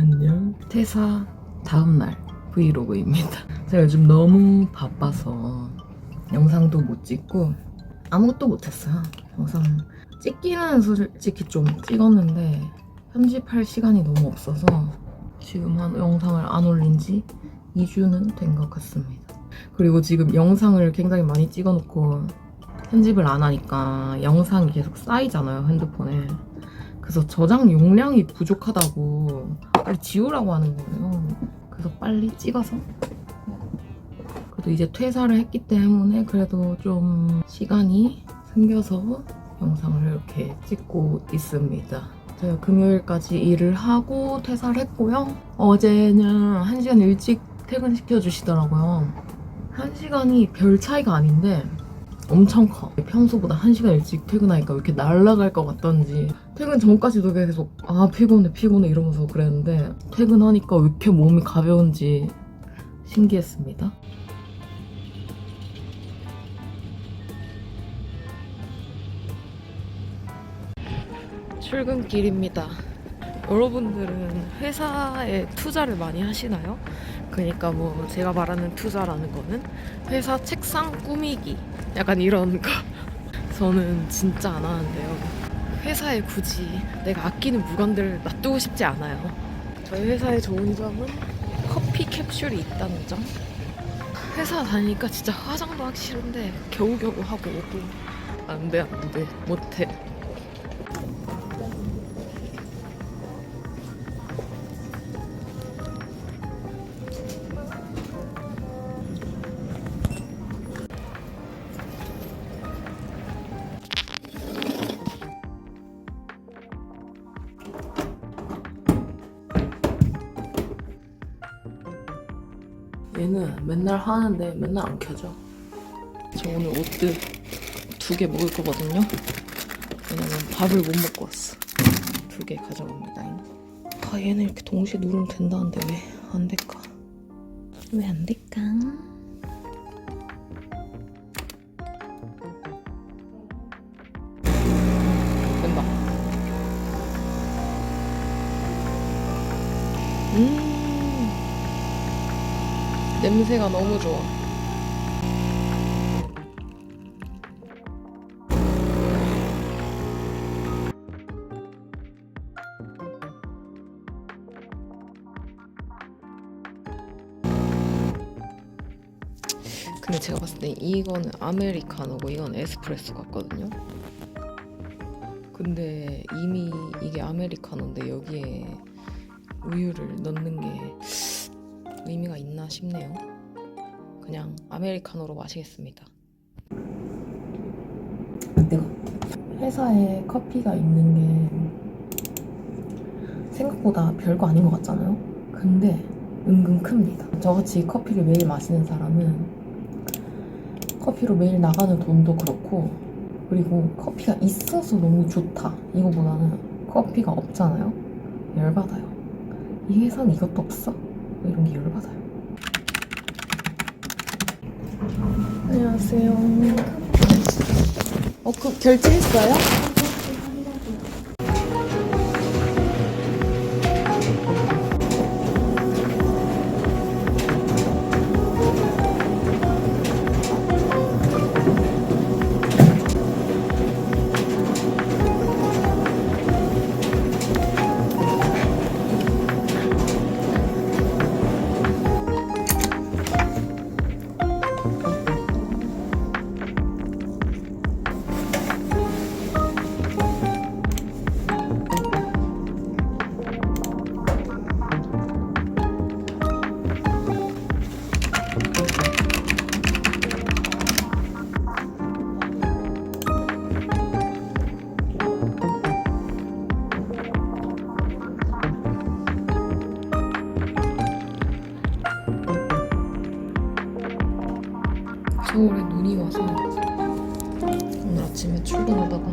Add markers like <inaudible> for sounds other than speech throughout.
안녕. 퇴사 다음날 브이로그입니다. <laughs> 제가 요즘 너무 바빠서 영상도 못 찍고 아무것도 못했어요. 영상 찍기는 솔직히 좀 찍었는데 편집할 시간이 너무 없어서 지금 한 영상을 안 올린 지 2주는 된 것 같습니다. 그리고 지금 영상을 굉장히 많이 찍어놓고 편집을 안 하니까 영상이 계속 쌓이잖아요, 핸드폰에. 그래서 저장 용량이 부족하다고 빨리 지우라고 하는 거예요. 그래서 빨리 찍어서. 그래도 이제 퇴사를 했기 때문에 그래도 좀 시간이 생겨서 영상을 이렇게 찍고 있습니다. 제가 금요일까지 일을 하고 퇴사를 했고요. 어제는 한시간 일찍 퇴근시켜 주시더라고요. 한시간이 별 차이가 아닌데 엄청 커. 평소보다 한시간 일찍 퇴근하니까 왜 이렇게 날아갈 것 같던지 퇴근 전까지도 계속 아 피곤해 피곤해 이러면서 그랬는데 퇴근하니까 왜 이렇게 몸이 가벼운지 신기했습니다. 출근길입니다. 여러분들은 회사에 투자를 많이 하시나요? 그러니까 뭐 제가 말하는 투자라는 거는 회사 책상 꾸미기 약간 이런 거 <laughs> 저는 진짜 안 하는데요 회사에 굳이 내가 아끼는 물건들을 놔두고 싶지 않아요. 저희 회사의 좋은 점은 커피 캡슐이 있다는 점. 회사 다니니까 진짜 화장도 하기 싫은데 겨우겨우 하고 오고. 안 돼 안 돼. 못해 얘는 맨날 하는데 맨날 안 켜져. 저 오늘 옷들 두개 먹을 거거든요. 왜냐면 밥을 못 먹고 왔어. 두 개 가져갑니다. 아 얘는 이렇게 동시에 누르면 된다는데 왜 안 될까? 왜 안 될까? 냄새가 너무 좋아. 근데 제가 봤을 때 이거는 아메리카노고 이건 에스프레소 같거든요. 근데 이미 이게 아메리카노인데 여기에 우유를 넣는 게 의미가 있나 싶네요. 그냥 아메리카노로 마시겠습니다. 내가 회사에 커피가 있는 게 생각보다 별거 아닌 것 같잖아요. 근데 은근 큽니다. 저같이 커피를 매일 마시는 사람은 커피로 매일 나가는 돈도 그렇고 그리고 커피가 있어서 너무 좋다 이거보다는 커피가 없잖아요. 열받아요. 이 회사는 이것도 없어? 뭐 이런 게 열받아요. 안녕하세요. 어, 그 결제했어요? 서울에 눈이 와서 오늘 아침에 출근하다가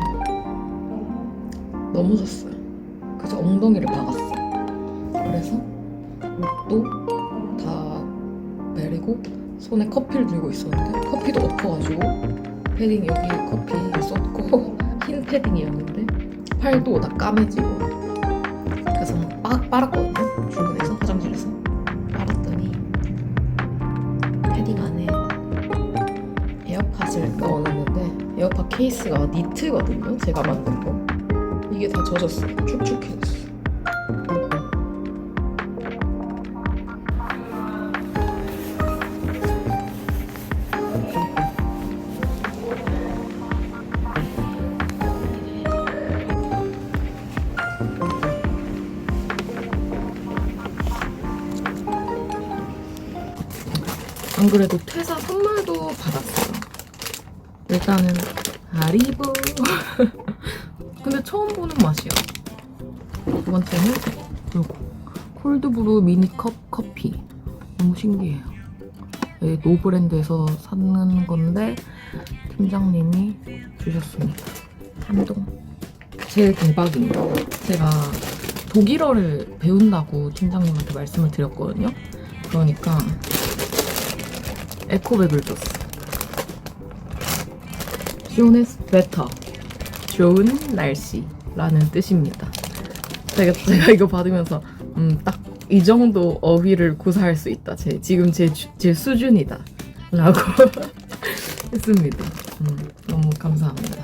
넘어졌어요. 그래서 엉덩이를 박았어. 그래서 옷도 다 내리고 손에 커피를 들고 있었는데 커피도 엎어가지고 패딩 여기 커피 썼고 <laughs> 흰 패딩이었는데 팔도 다 까매지고 그래서 막 빨았거든요. 케이스가 니트거든요. 제가 만든 거. 이게 다 젖었어요. 축축해졌어. 안 그래도 퇴사 선물도 받았어요. 일단은 하리보. <laughs> 근데 처음 보는 맛이야. 두 번째는 요거 콜드브루 미니컵 커피. 너무 신기해요. 네, 노브랜드에서 사는 건데 팀장님이 주셨습니다. 감동. 제일 거 제가 독일어를 배운다고 팀장님한테 말씀을 드렸거든요. 그러니까 에코백을 줬어. 쇼네스 베터. 좋은 날씨라는 뜻입니다. 제가, 제가 이거 받으면서 음, 딱 이 정도 어휘를 구사할 수 있다. 제, 지금 제, 주- 제 수준이다. 라고 <laughs> 했습니다. 음, 너무 감사합니다.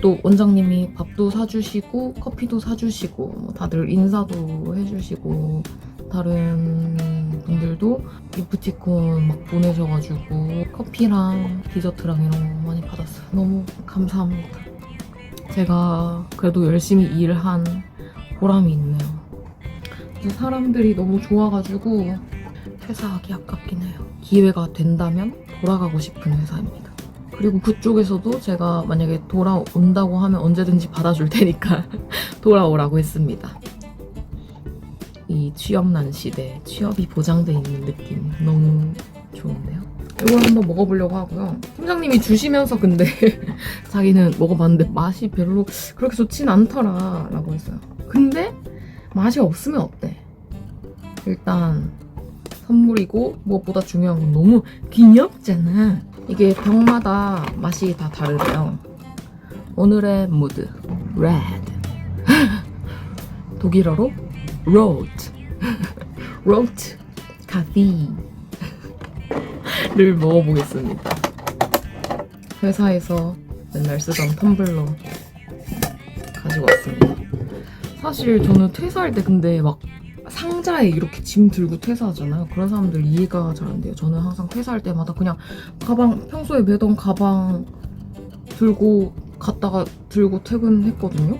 또 원장님이 밥도 사주시고 커피도 사주시고 뭐 다들 인사도 해주시고 다른 분들도 기프티콘 막 보내셔가지고 커피랑 디저트랑 이런 거 많이 받았어요. 너무 감사합니다. 제가 그래도 열심히 일한 보람이 있네요. 사람들이 너무 좋아가지고 퇴사하기 아깝긴 해요. 기회가 된다면 돌아가고 싶은 회사입니다. 그리고 그쪽에서도 제가 만약에 돌아온다고 하면 언제든지 받아줄 테니까 <laughs> 돌아오라고 했습니다. 이 취업난 시대 취업이 보장돼 있는 느낌 너무 좋은데요. 이걸 한번 먹어보려고 하고요. 팀장님이 주시면서 근데 <laughs> 자기는 먹어봤는데 맛이 별로 그렇게 좋진 않더라 라고 했어요. 근데 맛이 없으면 어때? 일단 선물이고 무엇보다 중요한 건 너무 귀엽잖아. 이게 병마다 맛이 다 다르대요. 오늘의 무드 레드 <gasps> 독일어로 로트 로트 카피를 먹어보겠습니다. 회사에서 맨날 쓰던 텀블러 가지고 왔습니다. 사실 저는 퇴사할 때 근데 막 상자에 이렇게 짐 들고 퇴사하잖아요. 그런 사람들 이해가 잘 안 돼요. 저는 항상 퇴사할 때마다 그냥 가방 평소에 매던 가방 들고 갔다가 들고 퇴근했거든요.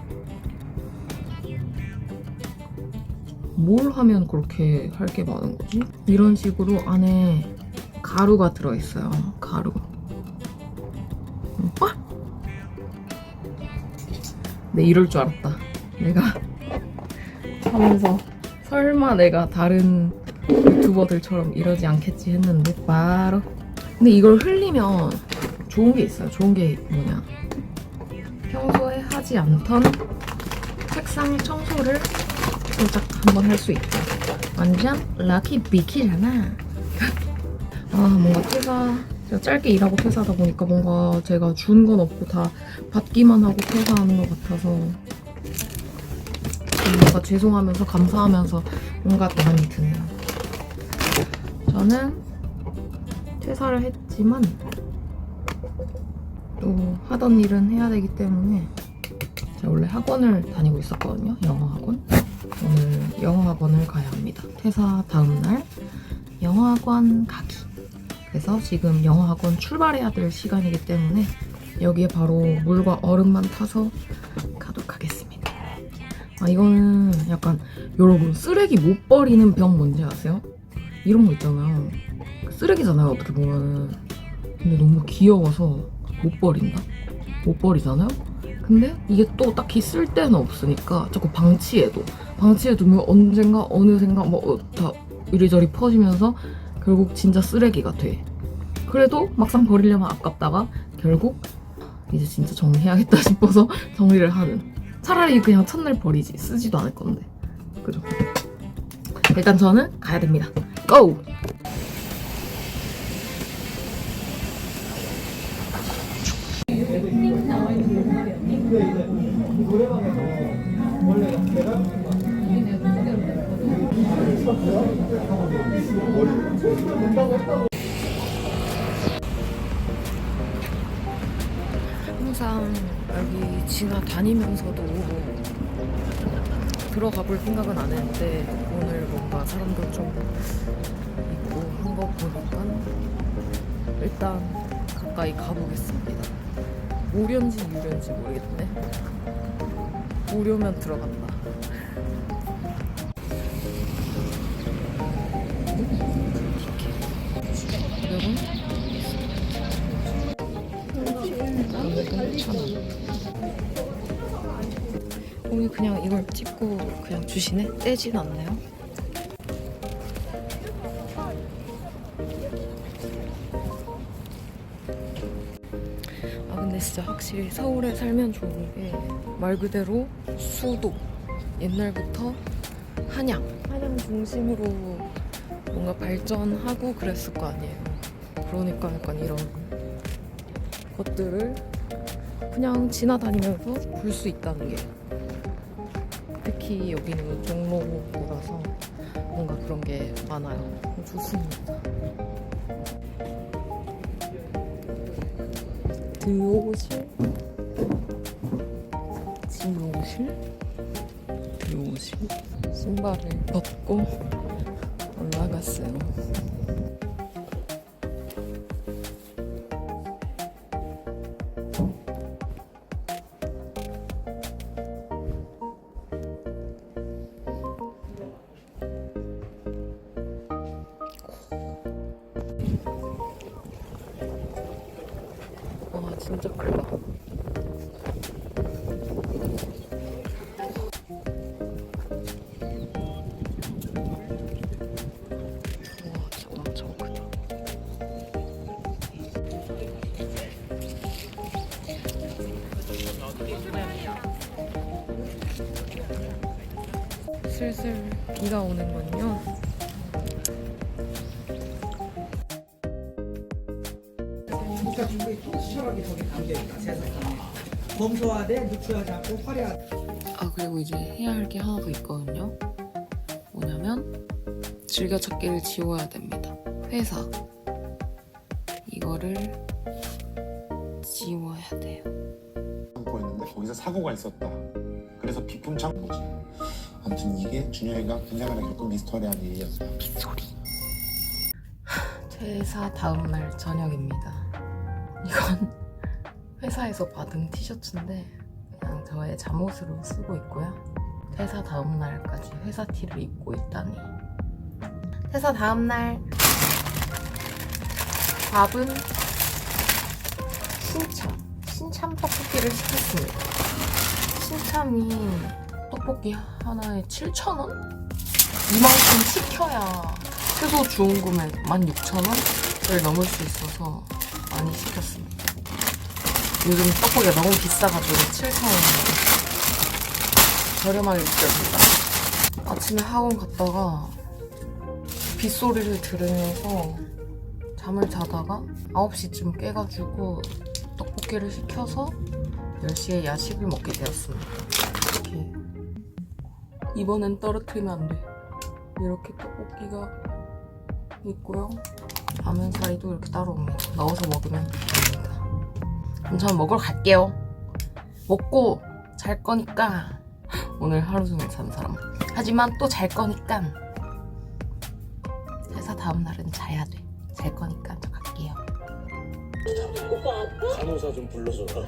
뭘 하면 그렇게 할 게 많은 거지? 이런 식으로 안에 가루가 들어있어요. 가루. 오빠? 네, 이럴 줄 알았다. 내가 <laughs> 하면서 설마 내가 다른 유튜버들처럼 이러지 않겠지 했는데 바로 근데 이걸 흘리면 좋은 게 있어요 좋은 게 뭐냐 평소에 하지 않던 책상 청소를 살짝 한번 할 수 있다 완전 럭키 비키잖아 아 뭔가 퇴사 제가 짧게 일하고 퇴사하다 보니까 뭔가 제가 준 건 없고 다 받기만 하고 퇴사하는 것 같아서 뭔가 죄송하면서 감사하면서 뭔가 많이 드네요. 저는 퇴사를 했지만 또 하던 일은 해야 되기 때문에 제가 원래 학원을 다니고 있었거든요. 영어 학원. 오늘 영어 학원을 가야 합니다. 퇴사 다음 날 영어 학원 가기. 그래서 지금 영어 학원 출발해야 될 시간이기 때문에 여기에 바로 물과 얼음만 타서 가도록 하겠습니다. 아 이거는 약간 여러분 쓰레기 못 버리는 병 뭔지 아세요? 이런 거 있잖아요. 쓰레기잖아요 어떻게 보면은. 근데 너무 귀여워서 못 버린다. 못 버리잖아요. 근데 이게 또 딱히 쓸 데는 없으니까 자꾸 방치해도 방치해 두면 뭐 언젠가 어느샌가 어, 뭐다 이리저리 퍼지면서 결국 진짜 쓰레기가 돼. 그래도 막상 버리려면 아깝다가 결국 이제 진짜 정리해야겠다 <laughs> 싶어서 정리를 하는. 차라리 그냥 첫날 버리지 쓰지도 않을 건데. 그죠? 일단 저는 가야 됩니다. 고! 항상 여기 지나다니면서도 들어가 볼 생각은 안 했는데 오늘 뭔가 사람도 좀 있고 한 거 보니까 일단 가까이 가보겠습니다. 오련지 유련지 모르겠네. 오려면 들어간다. 오늘 그냥 이걸 찍고 그냥 주시네? 떼진 않나요? 아 근데 진짜 확실히 서울에 살면 좋은 게 말 그대로 수도 옛날부터 한양 한양 중심으로 뭔가 발전하고 그랬을 거 아니에요. 그러니까 약간 이런 것들을 그냥 지나다니면서 볼 수 있다는 게 특히 여기는 종로구라서 뭔가 그런 게 많아요. 좋습니다. 들어오실? 진로실? 들어오실? 신발을 벗고 올라갔어요. 와 진짜 크다 그러니까 중국이 시원하게 저기 담겨있다 세상에 검소하되 누추하지 않고 화려하게 아 그리고 이제 해야 할 게 하나 더 있거든요. 뭐냐면 즐겨찾기를 지워야 됩니다. 회사 이거를 지워야 돼요. 보였는데 거기서 사고가 있었다. 그래서 비품 창고지. 아무튼 이게 준영이가 분야간에 겪은 미스터리한 일이었다. 빗소리. <laughs> 퇴사 다음 날 저녁입니다. 이건 <laughs> 회사에서 받은 티셔츠인데 그냥 저의 잠옷으로 쓰고 있고요. 퇴사 다음 날까지 회사 티를 입고 있다니. 퇴사 다음 날 밥은 신참 신참 떡볶이를 시켰습니다. 신참이 떡볶이 하나에 7,000원? 이만큼 시켜야 최소 좋은 구매 16,000원을 넘을 수 있어서 많이 시켰습니다. 요즘 떡볶이가 너무 비싸가지고 7,000원 저렴하게 느껴집니다. 아침에 학원 갔다가 빗소리를 들으면서 잠을 자다가 9시쯤 깨가지고 떡볶이를 시켜서 10시에 야식을 먹게 되었습니다. 이렇게 이번엔 떨어뜨리면 안 돼. 이렇게 떡볶이가 있고요. 라면 사리도 이렇게 따로. 넣어서 먹으면 됩니다. 그럼 저는 먹으러 갈게요. 먹고 잘 거니까 <laughs> 오늘 하루 종일 자는 사람. 하지만 또 잘 거니까 회사 다음 날은 자야 돼. 잘 거니까. 간호사 좀 불러줘라.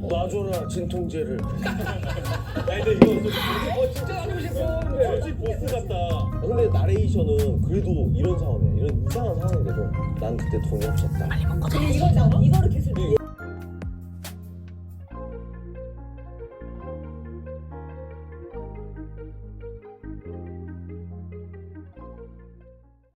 놔줘라 <laughs> 진통제를. 아니 근데 이거 어 진짜 하고 싶어. 솔직히 보스 같다. 아, 근데 나레이션은 그래도 이런 상황이야. 이런 이상한 상황인데도 난 그때 돈이 없었다. 빨리 먹고 자. 이거 이거를 계속